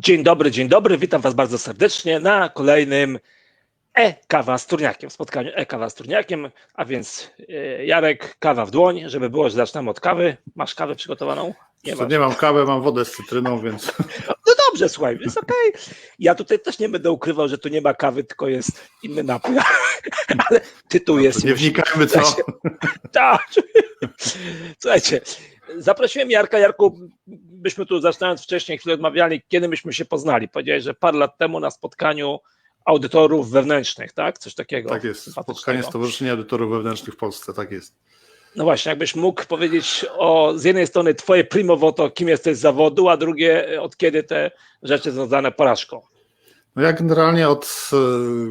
Dzień dobry, dzień dobry. Witam Was bardzo serdecznie na kolejnym e-kawa z turniakiem, spotkaniu e-kawa z turniakiem, a więc e, Jarek, kawa w dłoń, żeby było, że zaczynamy od kawy. Masz kawę przygotowaną? Nie, masz. nie mam kawy, mam wodę z cytryną, więc No dobrze, słuchaj, jest okej. Ja tutaj też nie będę ukrywał, że tu nie ma kawy, tylko jest inny napój, ale tytuł jest nie wnikajmy co. Tak. Słuchajcie, zaprosiłem Jarka. Jarku, byśmy tu zaczynając wcześniej chwilę odmawiali, kiedy myśmy się poznali. Powiedziałeś, że parę lat temu na spotkaniu audytorów wewnętrznych, tak? Coś takiego. Tak jest, spotkanie Stowarzyszenia Edytorów Wewnętrznych w Polsce, tak jest. No właśnie, jakbyś mógł powiedzieć o z jednej strony twoje primo voto, kim jesteś z zawodu, a drugie od kiedy te rzeczy związane porażką. No ja generalnie od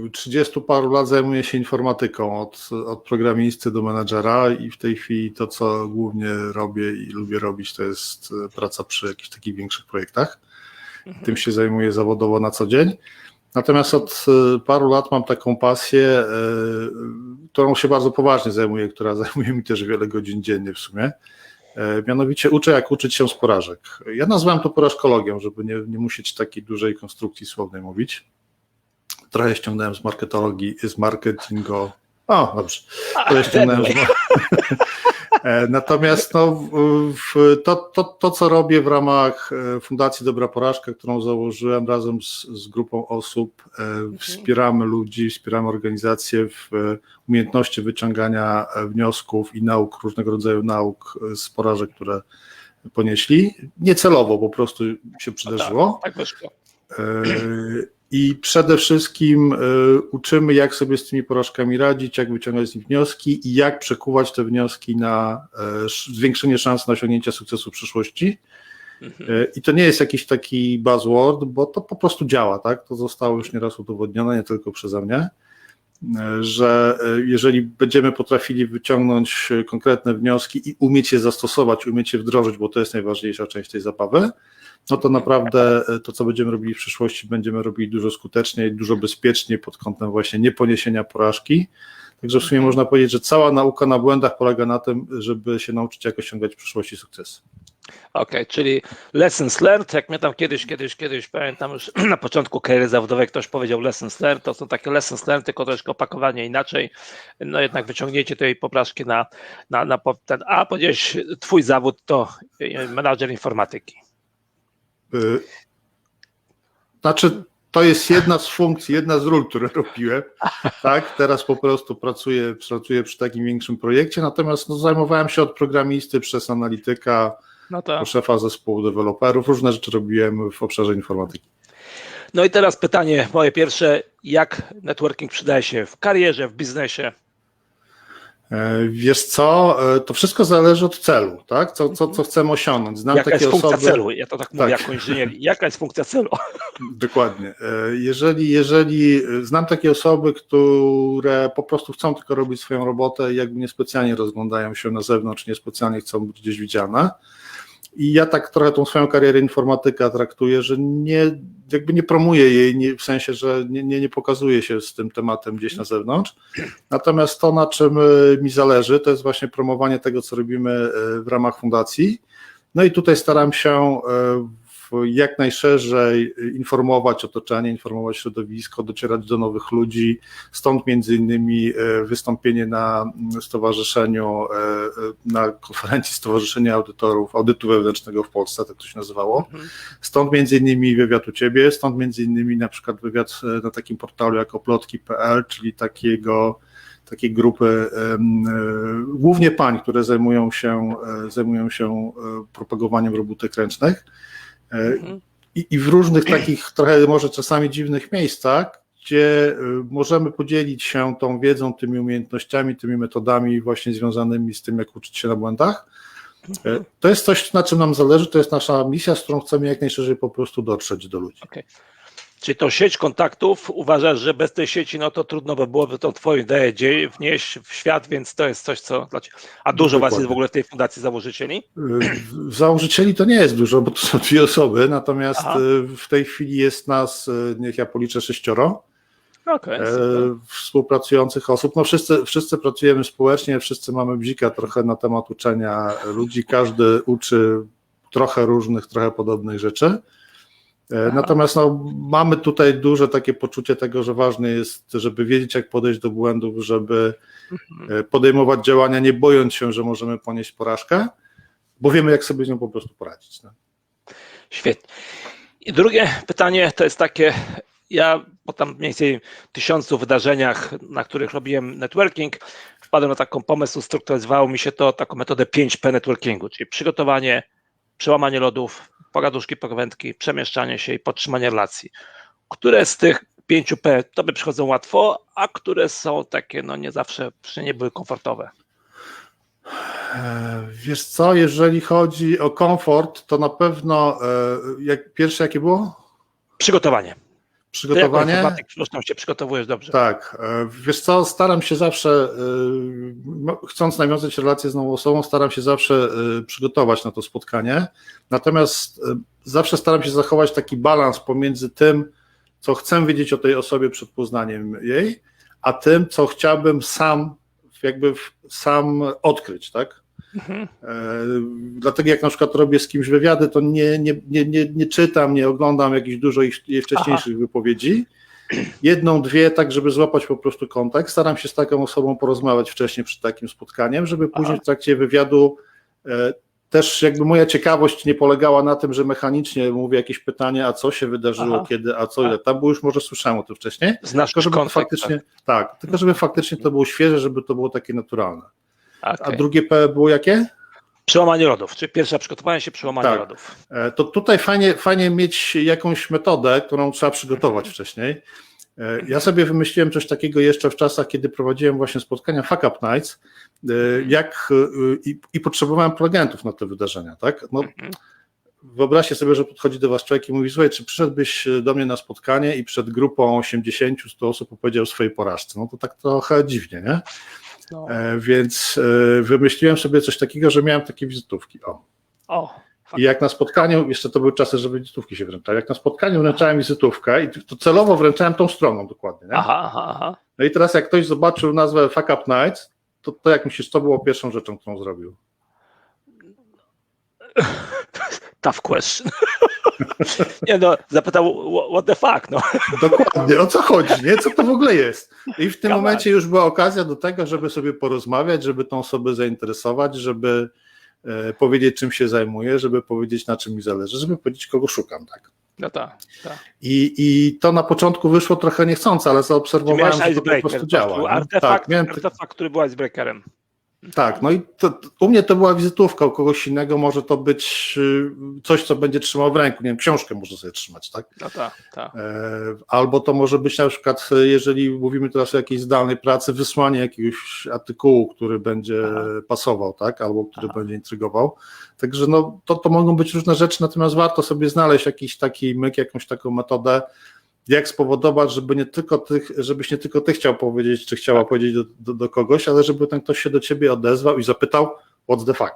e, 30 paru lat zajmuję się informatyką, od, od programisty do menadżera i w tej chwili to, co głównie robię i lubię robić, to jest e, praca przy jakichś takich większych projektach. Tym się zajmuję zawodowo na co dzień. Natomiast od e, paru lat mam taką pasję, e, którą się bardzo poważnie zajmuję, która zajmuje mi też wiele godzin dziennie w sumie. E, Mianowicie uczę, jak uczyć się z porażek. Ja nazwałem to porażkologią, żeby nie, nie musieć takiej dużej konstrukcji słownej mówić. Trochę ściągnąłem z marketologii, z marketingu. O, dobrze. Trochę ściągnąłem z... E, Natomiast no, to, to, to, co robię w ramach e, Fundacji Dobra Porażka, którą założyłem razem z, z grupą osób, e, wspieramy ludzi, wspieramy organizacje w umiejętności wyciągania wniosków i nauk, różnego rodzaju nauk z porażek, które ponieśli. Niecelowo po prostu się przydarzyło. Tak wyszło. I przede wszystkim e, uczymy, jak sobie z tymi porażkami radzić, jak wyciągać z nich wnioski i jak przekuwać te wnioski na e, sz- zwiększenie szans na osiągnięcie sukcesu w przyszłości. E, I to nie jest jakiś taki buzzword, bo to po prostu działa, tak? To zostało już nieraz udowodnione, nie tylko przeze mnie, że jeżeli będziemy potrafili wyciągnąć konkretne wnioski i umieć je zastosować, umieć je wdrożyć, bo to jest najważniejsza część tej zabawy, no to naprawdę e, to, co będziemy robili w przyszłości, będziemy robili dużo skuteczniej, dużo bezpieczniej pod kątem właśnie nieponiesienia porażki. Także w sumie można powiedzieć, że cała nauka na błędach polega na tym, żeby się nauczyć, jak osiągać w przyszłości sukces. Okej, czyli lessons learned, jak mnie tam kiedyś, kiedyś, kiedyś, pamiętam już na początku kariery zawodowej ktoś powiedział lessons learned, to są takie lessons learned, tylko troszkę opakowanie inaczej, no jednak wyciągnięcie tej poprawki na, na, na ten, a powiedziałeś, twój zawód to y, menadżer informatyki. Y, Znaczy, to jest jedna z funkcji, jedna z ról, które robiłem. Tak, teraz po prostu pracuję, pracuję przy takim większym projekcie, natomiast no, zajmowałem się od programisty przez analityka, No to, po szefa zespołu deweloperów, różne rzeczy robiłem w obszarze informatyki. no i teraz pytanie moje pierwsze, jak networking przydaje się w karierze, w biznesie? E, Wiesz co, e, to wszystko zależy od celu, tak? Co, co, co chcemy osiągnąć. Znam Jaka takie jest funkcja osoby. celu? Ja to tak mówię Tak. jako inżynier. Jaka jest funkcja celu? Dokładnie. E, Jeżeli, jeżeli znam takie osoby, które po prostu chcą tylko robić swoją robotę i jakby niespecjalnie rozglądają się na zewnątrz, niespecjalnie chcą być gdzieś widziane. I ja tak trochę tą swoją karierę informatyka traktuję, że nie, jakby nie promuję jej, nie, w sensie, że nie, nie, nie pokazuję się z tym tematem gdzieś na zewnątrz. Natomiast to, na czym e, mi zależy, to jest właśnie promowanie tego, co robimy e, w ramach fundacji. No i tutaj staram się e, jak najszerzej informować otoczenie, informować środowisko, docierać do nowych ludzi. Stąd między innymi e, wystąpienie na stowarzyszeniu, e, e, na konferencji Stowarzyszenia Audytorów, Audytu Wewnętrznego w Polsce, tak to się nazywało. Stąd między innymi wywiad u Ciebie, stąd między innymi na przykład wywiad na takim portalu jak oplotki.pl, czyli takiego takiej grupy głównie pań, które zajmują się, zajmują się propagowaniem robótek ręcznych. E, Mhm. I, I w różnych takich trochę może czasami dziwnych miejscach, gdzie e, możemy podzielić się tą wiedzą, tymi umiejętnościami, tymi metodami właśnie związanymi z tym, jak uczyć się na błędach. E, To jest coś, na czym nam zależy, to jest nasza misja, z którą chcemy jak najszerzej po prostu dotrzeć do ludzi. Czyli tą sieć kontaktów uważasz, że bez tej sieci, no to trudno by byłoby tą twoją ideę wnieść w świat, więc to jest coś, co. A dużo was jest w ogóle w tej fundacji założycieli? Y, Założycieli to nie jest dużo, bo to są dwie osoby, natomiast Aha. y, w tej chwili jest nas, y, niech ja policzę, sześcioro super. współpracujących osób. No wszyscy, wszyscy pracujemy społecznie, wszyscy mamy bzika trochę na temat uczenia ludzi, każdy uczy trochę różnych, trochę podobnych rzeczy. E, Natomiast no, mamy tutaj duże takie poczucie tego, że ważne jest, żeby wiedzieć, jak podejść do błędów, żeby Mhm. e, podejmować działania, nie bojąc się, że możemy ponieść porażkę, bo wiemy, jak sobie z nią po prostu poradzić. No. Świetnie. I drugie pytanie to jest takie, ja po tam mniej więcej tysiącu wydarzeniach, na których robiłem networking, wpadłem na taką pomysł, strukturyzowało mi się to taką metodę 5P networkingu, czyli przygotowanie, przełamanie lodów, pogaduszki, pogawędki, przemieszczanie się i podtrzymanie relacji. Które z tych 5P tobie przychodzą łatwo, a które są takie, no nie zawsze, nie były komfortowe. E, Wiesz co, jeżeli chodzi o komfort, to na pewno e, jak, pierwsze jakie było? Przygotowanie. Ty jako Przygotowanie. informatyk się przygotowujesz dobrze. Tak, e, wiesz co, staram się zawsze, e, no, chcąc nawiązać relację z nową osobą, staram się zawsze e, przygotować na to spotkanie. Natomiast zawsze staram się zachować taki balans pomiędzy tym, co chcę wiedzieć o tej osobie przed poznaniem jej, a tym, co chciałbym sam, jakby sam odkryć, tak? Mhm. E, Dlatego jak na przykład robię z kimś wywiady, to nie, nie, nie, nie, nie czytam, nie oglądam jakichś dużo ich, jej wcześniejszych wypowiedzi. Jedną, dwie, tak żeby złapać po prostu kontekst. Staram się z taką osobą porozmawiać wcześniej przed takim spotkaniem, żeby później Aha. w trakcie wywiadu e, też jakby moja ciekawość nie polegała na tym, że mechanicznie mówię jakieś pytanie, a co się wydarzyło, Aha. kiedy, a co Tak. ile tam, bo już może słyszałem o tym wcześniej. Znasz Tylko żeby kontekst. faktycznie, tak, tylko żeby faktycznie to było świeże, żeby to było takie naturalne. Tak. A drugie P było jakie? Przełamanie lodów, czyli pierwsze przygotowanie się, przełamanie Tak. lodów. E, To tutaj fajnie, fajnie mieć jakąś metodę, którą trzeba przygotować wcześniej. E, Ja sobie wymyśliłem coś takiego jeszcze w czasach, kiedy prowadziłem właśnie spotkania Fuck Up Nights, e, jak e, i, i potrzebowałem prelegentów na te wydarzenia, tak? No, Mhm. wyobraźcie sobie, że podchodzi do was człowiek i mówi, słuchaj, czy przyszedłbyś do mnie na spotkanie i przed grupą 80-100 osób opowiedział o swojej porażce? No to tak trochę dziwnie, nie? No. E, Więc e, wymyśliłem sobie coś takiego, że miałem takie wizytówki. O. O, I jak na spotkaniu, jeszcze to były czasy, że wizytówki się wręczały, jak na spotkaniu wręczałem wizytówkę i to celowo wręczałem tą stroną dokładnie. Nie? aha, aha, aha. No i teraz jak ktoś zobaczył nazwę Fuck Up Nights, to, to jak myślisz, co było pierwszą rzeczą, którą zrobił? Tough question. Nie no, zapytał wha- what the fuck, no. Dokładnie, o co chodzi, nie? Co to w ogóle jest? I w tym momencie już była okazja do tego, żeby sobie porozmawiać, żeby tą osobę zainteresować, żeby e, powiedzieć, czym się zajmuje, żeby powiedzieć, na czym mi zależy, żeby powiedzieć, kogo szukam, tak? No tak, tak. I, I to na początku wyszło trochę niechcące, ale zaobserwowałem, że to po icebreaker, prostu działa. artefakt, Tak, miałem, artefakt, który był icebreakerem. Tak, no i to, u mnie to była wizytówka, u kogoś innego może to być y, coś, co będzie trzymał w ręku, nie wiem, książkę może sobie trzymać, tak? No tak, tak. E, Albo to może być na przykład, e, jeżeli mówimy teraz o jakiejś zdalnej pracy, wysłanie jakiegoś artykułu, który będzie Aha. pasował, tak? Albo który Aha. będzie intrygował. Także no, to, to mogą być różne rzeczy, natomiast warto sobie znaleźć jakiś taki myk, jakąś taką metodę, jak spowodować, żeby nie tylko tych, żebyś nie tylko ty chciał powiedzieć, czy chciała Tak. powiedzieć do, do, do kogoś, ale żeby ten ktoś się do ciebie odezwał i zapytał, what's the fuck?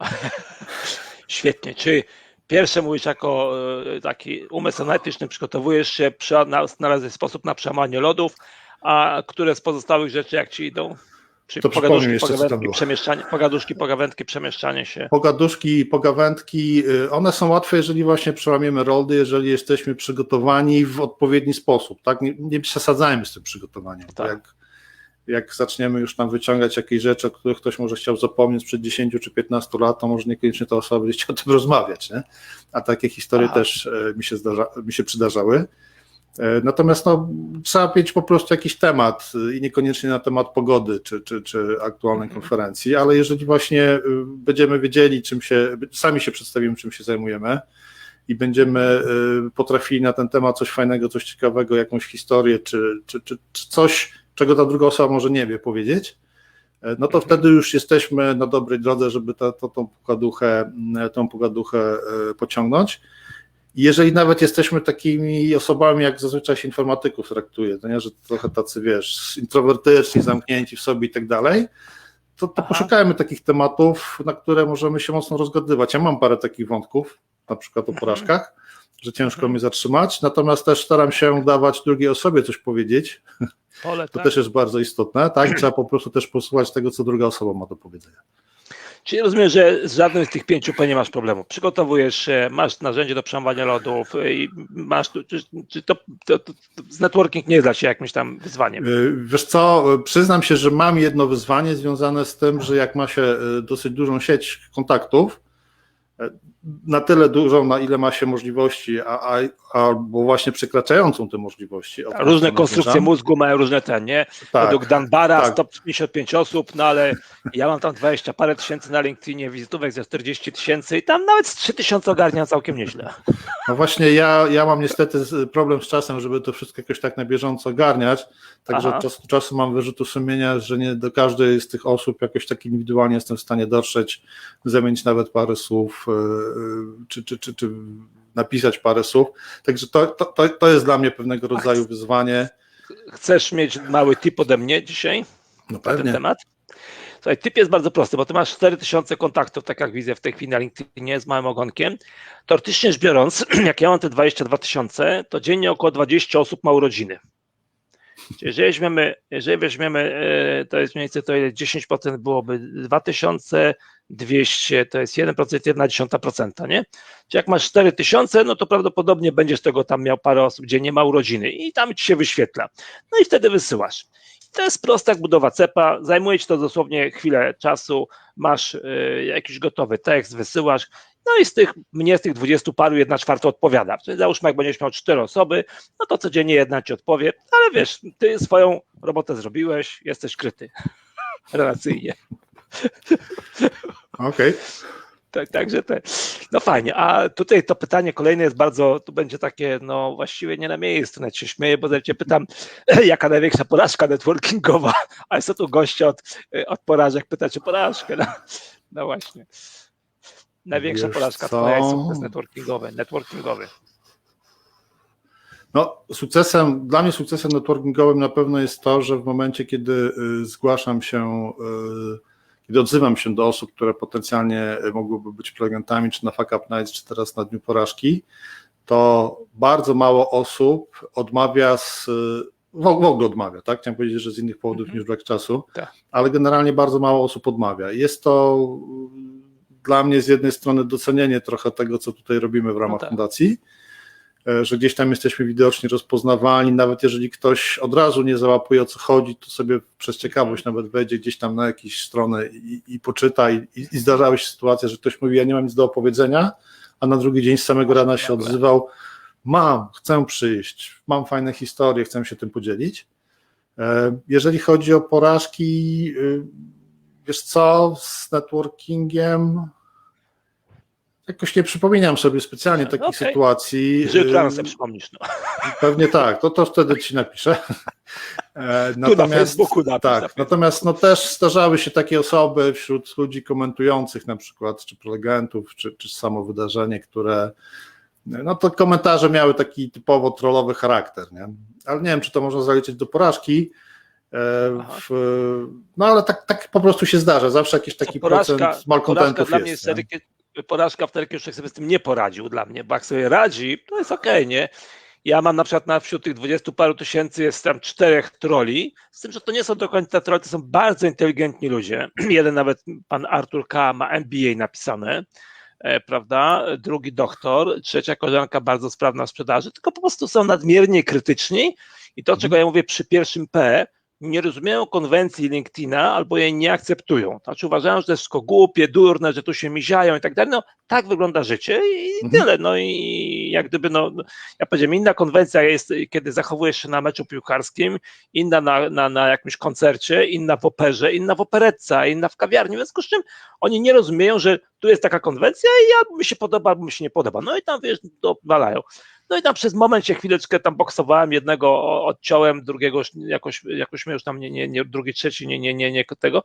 Świetnie, czyli pierwsze mówisz jako e, taki umysł analityczny, przygotowujesz się, na- znaleźć sposób na przełamanie lodów, a które z pozostałych rzeczy jak ci idą? Czyli To pogaduszki, jeszcze, pogawędki, przemieszczanie, pogaduszki, pogawędki, przemieszczanie się. Pogaduszki, pogawędki, y, one są łatwe, jeżeli właśnie przełamiemy roldy, jeżeli jesteśmy przygotowani w odpowiedni sposób, tak? Nie, nie przesadzajmy z tym przygotowaniem. Tak. Jak, jak zaczniemy już tam wyciągać jakieś rzeczy, o których ktoś może chciał zapomnieć przed 10 czy 15 lat, to może niekoniecznie ta osoba będzie chciała o tym rozmawiać, nie? A takie historie Aha. też e, mi się, zdarza, mi się przydarzały. E, Natomiast no, trzeba mieć po prostu jakiś temat y, i niekoniecznie na temat pogody czy, czy, czy aktualnej Mhm. konferencji, ale jeżeli właśnie y, będziemy wiedzieli, czym się, sami się przedstawimy, czym się zajmujemy i będziemy potrafili na ten temat coś fajnego, coś ciekawego, jakąś historię czy, czy, czy, czy coś, czego ta druga osoba może nie wie powiedzieć, e, no to Mhm. wtedy już jesteśmy na dobrej drodze, żeby ta, to, tą pogaduchę, tą pogaduchę e, pociągnąć. Jeżeli nawet jesteśmy takimi osobami, jak zazwyczaj się informatyków traktuje, to nie, że trochę tacy, wiesz, introwertyczni, zamknięci w sobie i tak dalej, to, to poszukajmy takich tematów, na które możemy się mocno rozgadywać. Ja mam parę takich wątków, na przykład o Mhm. porażkach, że ciężko Mhm. mnie zatrzymać, natomiast też staram się dawać drugiej osobie coś powiedzieć, Pole, to tak. też jest bardzo istotne, tak? Trzeba po prostu też posłuchać tego, co druga osoba ma do powiedzenia. Czyli rozumiem, że z żadnym z tych pięciu P nie masz problemu. Przygotowujesz się, masz narzędzie do przełamywania lodów i masz, czy, czy to, to, to, to networking nie dla Ciebie jakimś tam wyzwaniem? Y, Wiesz co, przyznam się, że mam jedno wyzwanie związane z tym, że jak ma się dosyć dużą sieć kontaktów, na tyle dużą, na ile ma się możliwości, a, a, albo właśnie przekraczającą te możliwości. Różne konstrukcje zmierzam. mózgu mają różne ten, nie? Tak, Według Danbara tak. 155 osób, no ale ja mam tam 20 parę tysięcy na LinkedInie, wizytówek ze 40 tysięcy i tam nawet z 3 tysiące ogarnia całkiem nieźle. No właśnie ja, ja mam niestety problem z czasem, żeby to wszystko jakoś tak na bieżąco ogarniać, także Aha. czas, czasem mam wyrzutu sumienia, że nie do każdej z tych osób jakoś tak indywidualnie jestem w stanie dotrzeć, zamienić nawet parę słów, yy, czy, czy, czy, czy napisać parę słów, także to, to, to, jest dla mnie pewnego rodzaju wyzwanie. Chcesz mieć mały tip ode mnie dzisiaj? No na ten temat. Słuchaj, typ jest bardzo prosty, bo ty masz 4000 kontaktów, tak jak widzę w tej chwili na LinkedInie z małym ogonkiem. Teoretycznie rzecz biorąc, jak ja mam te 22 tysiące, to dziennie około 20 osób ma urodziny. Jeżeli weźmiemy, jeżeli weźmiemy e, to jest mniej więcej to ile 10% byłoby 2200, to jest 1%, 1,1%, nie? Czyli jak masz 4000, no to prawdopodobnie będziesz tego tam miał parę osób, gdzie nie ma urodziny i tam ci się wyświetla. No i wtedy wysyłasz. To jest prosta jak budowa cepa, zajmuje ci to dosłownie chwilę czasu, masz y, jakiś gotowy tekst, wysyłasz, no i z tych, mnie z tych 20 paru jedna czwarta odpowiada. Czyli załóżmy, jak będziesz miał cztery osoby, no to codziennie jedna ci odpowie, ale wiesz, ty swoją robotę zrobiłeś, jesteś kryty relacyjnie. Okej. Tak, także te, no fajnie, a tutaj to pytanie kolejne jest bardzo, tu będzie takie, no właściwie nie na miejscu, nawet się śmieję, bo cię pytam, jaka największa porażka networkingowa, a jest tu goście od, od porażek pytać o porażkę, no, no właśnie. Największa Wiesz porażka co? twoja jest sukces networkingowy, networkingowy. No, sukcesem, dla mnie sukcesem networkingowym na pewno jest to, że w momencie, kiedy y, zgłaszam się, y, kiedy odzywam się do osób, które potencjalnie y, mogłyby być prelegentami, czy na Fuck Up Nights, czy teraz na Dniu Porażki, to bardzo mało osób odmawia z, y, w ogóle odmawia, tak? Chciałem powiedzieć, że z innych powodów Mhm. niż brak czasu, Tak. ale generalnie bardzo mało osób odmawia. Jest to y, dla mnie z jednej strony docenienie trochę tego, co tutaj robimy w ramach tak. fundacji, e, że gdzieś tam jesteśmy widoczni, rozpoznawani, nawet jeżeli ktoś od razu nie załapuje o co chodzi, to sobie przez ciekawość nawet wejdzie gdzieś tam na jakieś stronę i, i poczyta. I, i zdarzały się sytuacje, że ktoś mówi, ja nie mam nic do opowiedzenia, a na drugi dzień z samego rana się odzywał, mam, chcę przyjść, mam fajne historie, chcę się tym podzielić. E, Jeżeli chodzi o porażki, y, wiesz co, z networkingiem jakoś nie przypominam sobie specjalnie takich Okej. sytuacji. Że Y, sobie przypomnisz, no. Pewnie tak, to, to wtedy ci napiszę. E, Tu na Facebooku napisz, tak, napisz. natomiast no też zdarzały się takie osoby wśród ludzi komentujących na przykład, czy prelegentów, czy, czy samo wydarzenie, które no to komentarze miały taki typowo trollowy charakter, nie? Ale nie wiem, czy to można zaliczyć do porażki. e. W, no ale tak, tak po prostu się zdarza. Zawsze jakiś taki procent porażka malcontentów dla mnie jest. Porażka kiedy już sobie z tym nie poradził dla mnie, bo jak sobie radzi, to jest okej, nie? Ja mam na przykład na wśród tych 20 paru tysięcy jest tam czterech troli, z tym, że to nie są do końca troli, to są bardzo inteligentni ludzie. Jeden nawet, pan Artur K. ma MBA napisane, e, prawda? Drugi doktor, trzecia koleżanka bardzo sprawna w sprzedaży, tylko po prostu są nadmiernie krytyczni i to, czego ja mówię przy pierwszym P, nie rozumieją konwencji LinkedIna albo jej nie akceptują. Znaczy uważają, że to jest wszystko głupie, durne, że tu się miziają i tak dalej. No tak wygląda życie i Mhm. tyle. No i jak gdyby, no, no, ja powiedziałem, inna konwencja jest, kiedy zachowujesz się na meczu piłkarskim, inna na, na, na jakimś koncercie, inna w operze, inna w operetce, inna w kawiarni. W związku z czym oni nie rozumieją, że tu jest taka konwencja i albo mi się podoba, albo mi się nie podoba. No i tam, wiesz, dowalają. No i tam przez moment się chwileczkę tam boksowałem, jednego odciąłem, drugiego jakoś, jakoś mnie już tam nie, nie, nie drugi, trzeci, nie, nie, nie, nie tego.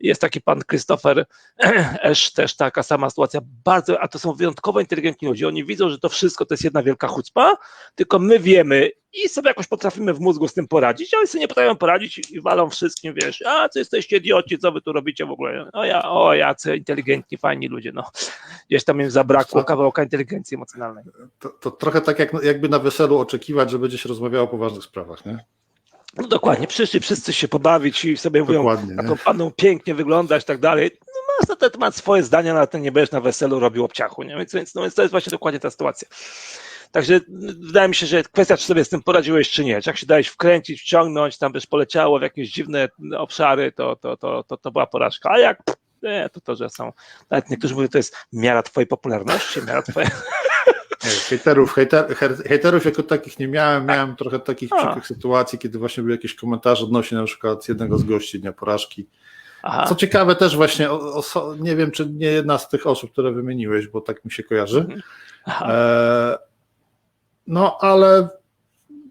Jest taki pan Christopher Esz, też taka sama sytuacja, bardzo, a to są wyjątkowo inteligentni ludzie, oni widzą, że to wszystko to jest jedna wielka chucpa, tylko my wiemy i sobie jakoś potrafimy w mózgu z tym poradzić, a oni sobie nie potrafią poradzić i- walą wszystkim, wiesz, a co jesteście idioci, co wy tu robicie w ogóle, o ja, o jacy inteligentni, fajni ludzie, no, gdzieś tam im zabrakło Co? kawałka inteligencji emocjonalnej. To, to trochę tak jak, jakby na weselu oczekiwać, że będzie się rozmawiało o poważnych sprawach, nie? No dokładnie, przyszli wszyscy się pobawić i sobie mówią, Dokładnie. Nie? taką panną pięknie wyglądać i tak dalej. No na ten temat swoje zdania, na ten nie będziesz na weselu robił obciachu, nie? Więc, więc, no, więc to jest właśnie dokładnie ta sytuacja. Także wydaje mi się, że kwestia, czy sobie z tym poradziłeś, czy nie. Czy jak się dałeś wkręcić, wciągnąć, tam byś poleciało w jakieś dziwne obszary, to, to, to, to, to była porażka. A jak nie, to to, że są. Nawet niektórzy mówią, że to jest miara twojej popularności, miara twojej. Hejterów, hejter, hejterów jako takich nie miałem. Miałem trochę takich A. przykrych sytuacji, kiedy właśnie były jakieś komentarze odnośnie na przykład jednego z gości Dnia Porażki. Aha. Co ciekawe też właśnie, nie wiem czy nie jedna z tych osób, które wymieniłeś, bo tak mi się kojarzy. Mhm. Aha. E, no ale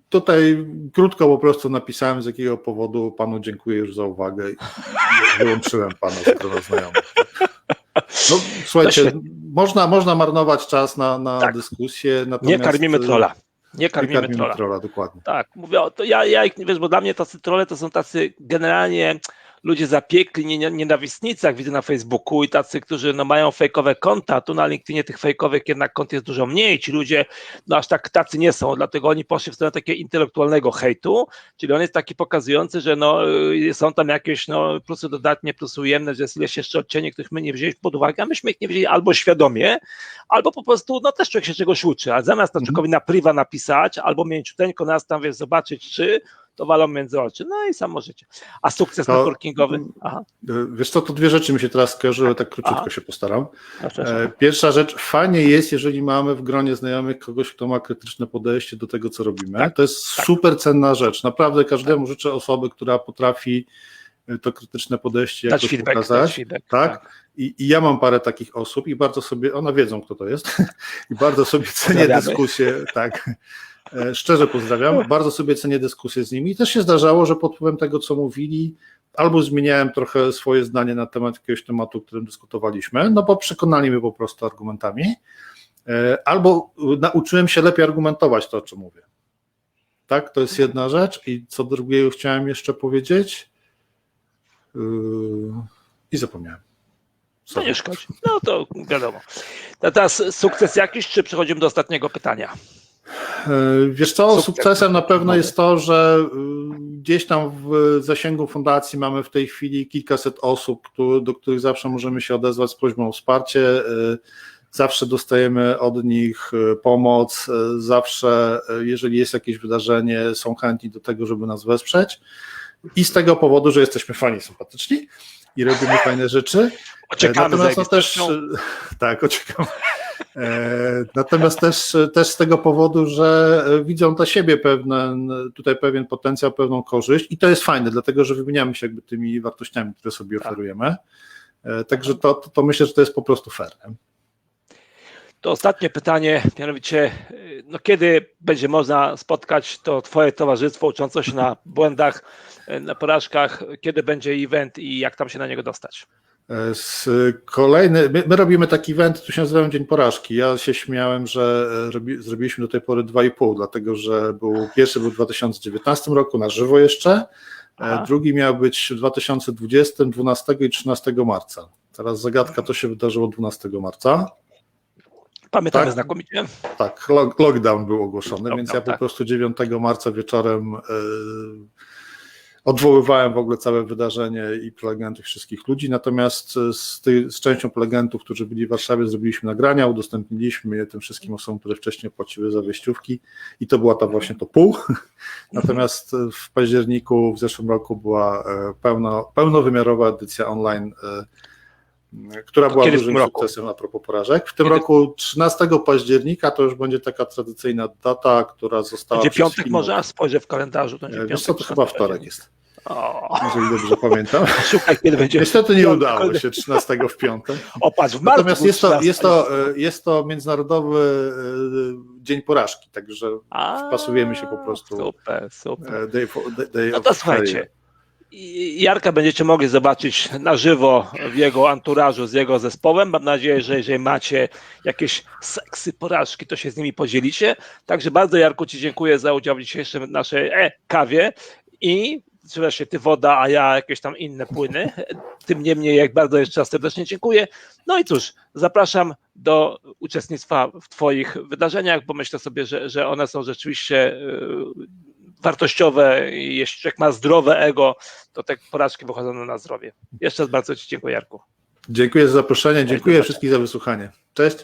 tutaj krótko po prostu napisałem z jakiego powodu panu dziękuję już za uwagę i wyłączyłem pana z grona znajomych. No, słuchajcie, można, można marnować czas na, na Tak. dyskusję. Nie karmimy e, trola. Nie Nie karmimy, karmimy trola. trolla, dokładnie. Tak, mówię, o, to ja, ja ich nie wiesz, bo dla mnie tacy trole to są tacy generalnie ludzie zapiekli, nie- nie- nienawistnicy, jak widzę na Facebooku i tacy, którzy no, mają fejkowe konta, tu na LinkedInie tych fejkowych jednak kont jest dużo mniej, ci ludzie no aż tak tacy nie są, dlatego oni poszli w stronę takiego intelektualnego hejtu, czyli on jest taki pokazujący, że no, y, są tam jakieś no, plusy dodatnie, plusy ujemne, że jest ileś jeszcze odcieni, których my nie wzięliśmy pod uwagę, a myśmy ich nie wzięli albo świadomie, albo po prostu, no też człowiek się czegoś uczy, a zamiast na Mhm. człowiekowi na priwa napisać, albo mięciuteńko nas tam, wiesz, zobaczyć, czy to walą między oczy, no i sam możecie. A sukces To- networkingowy? Aha, E, Wiesz co, to dwie rzeczy mi się teraz skojarzyły, tak króciutko Aha. się postaram. no. E, Pierwsza rzecz, fajnie jest, jeżeli mamy w gronie znajomych kogoś, kto ma krytyczne podejście do tego, co robimy. Tak, to jest tak. super cenna rzecz. Naprawdę każdemu życzę osoby, która potrafi e, to krytyczne podejście dać jakoś feedback, pokazać. feedback. tak? I, I ja mam parę takich osób i bardzo sobie, one wiedzą, kto to jest, i bardzo sobie cenię Pozdrawiamy. dyskusję, tak. E, Szczerze pozdrawiam, bardzo sobie cenię dyskusję z nimi. I też się zdarzało, że pod wpływem tego, co mówili, albo zmieniałem trochę swoje zdanie na temat jakiegoś tematu, o którym dyskutowaliśmy, no bo przekonali mnie po prostu argumentami, e, albo nauczyłem się lepiej argumentować to, o czym mówię. Tak, to jest jedna rzecz. I co drugiego chciałem jeszcze powiedzieć? Yy, I zapomniałem. To Sorry. nie szkodzi. No to wiadomo. Teraz sukces jakiś, czy przechodzimy do ostatniego pytania? Yy, Wiesz co, Sukces. sukcesem na pewno jest to, że yy, gdzieś tam w zasięgu fundacji mamy w tej chwili kilkaset osób, do których zawsze możemy się odezwać z prośbą o wsparcie. Yy, Zawsze dostajemy od nich yy, pomoc, zawsze, jeżeli jest jakieś wydarzenie, są chętni do tego, żeby nas wesprzeć. I z tego powodu, że jesteśmy fajni, sympatyczni i robimy fajne rzeczy. Oczekamy Natomiast no też, tak, oczekam. E, Natomiast też, też z tego powodu, że widzą dla siebie pewien, tutaj pewien potencjał, pewną korzyść i to jest fajne, dlatego że wymieniamy się jakby tymi wartościami, które sobie Tak. oferujemy. E, Także to, to, to myślę, że to jest po prostu fair. nie? To ostatnie pytanie, mianowicie, y, no kiedy będzie można spotkać to Twoje towarzystwo uczące się na błędach, na porażkach, kiedy będzie event i jak tam się na niego dostać? Z kolejny, my, my robimy taki event, tu się nazywa Dzień Porażki. Ja się śmiałem, że e, robi, zrobiliśmy do tej pory 2,5, dlatego że był, pierwszy był w 2019 roku na żywo jeszcze, e, Aha. drugi miał być w 2020, 12 i 13 marca. Teraz zagadka, to się wydarzyło 12 marca. Pamiętamy Tak. znakomicie. Tak, lo- lockdown był ogłoszony, Lockdown, więc ja po tak. prostu 9 marca wieczorem e, odwoływałem w ogóle całe wydarzenie i prelegentów wszystkich ludzi, natomiast z, ty, z częścią prelegentów, którzy byli w Warszawie, zrobiliśmy nagrania, udostępniliśmy je tym wszystkim osobom, które wcześniej płaciły za wejściówki i to była ta właśnie to pół. Natomiast w październiku w zeszłym roku była e, pełno, pełnowymiarowa edycja online e, która była kiedy dużym sukcesem a propos porażek. W tym Kiedy? roku 13 października to już będzie taka tradycyjna data, która została Będzie piątek może? A Spojrzę w kalendarzu. To będzie E, Wiesz piątek, co, to chyba 13 wtorek jest, O, jeżeli dobrze pamiętam. szukaj, kiedy będzie. Niestety nie udało się 13 w piątek. O, patrz, w marcu Natomiast jest to, 13. jest, to, e, jest to Międzynarodowy e, Dzień Porażki, także A, wpasujemy się po prostu. Super, super. e, day, for, day, No to słuchajcie. Jarka będziecie mogli zobaczyć na żywo w jego anturażu z jego zespołem. Mam nadzieję, że jeżeli macie jakieś seksy porażki, to się z nimi podzielicie. Także bardzo Jarku Ci dziękuję za udział w dzisiejszym naszej e-kawie i wreszcie ty woda, a ja jakieś tam inne płyny. Tym niemniej, jak bardzo jeszcze raz serdecznie dziękuję. No i cóż, zapraszam do uczestnictwa w Twoich wydarzeniach, bo myślę sobie, że, że one są rzeczywiście yy, wartościowe i jeśli człowiek ma zdrowe ego, to te porażki wychodzą na zdrowie. Jeszcze raz bardzo Ci dziękuję, Jarku. Dziękuję za zaproszenie, dziękuję wszystkim za wysłuchanie. Cześć.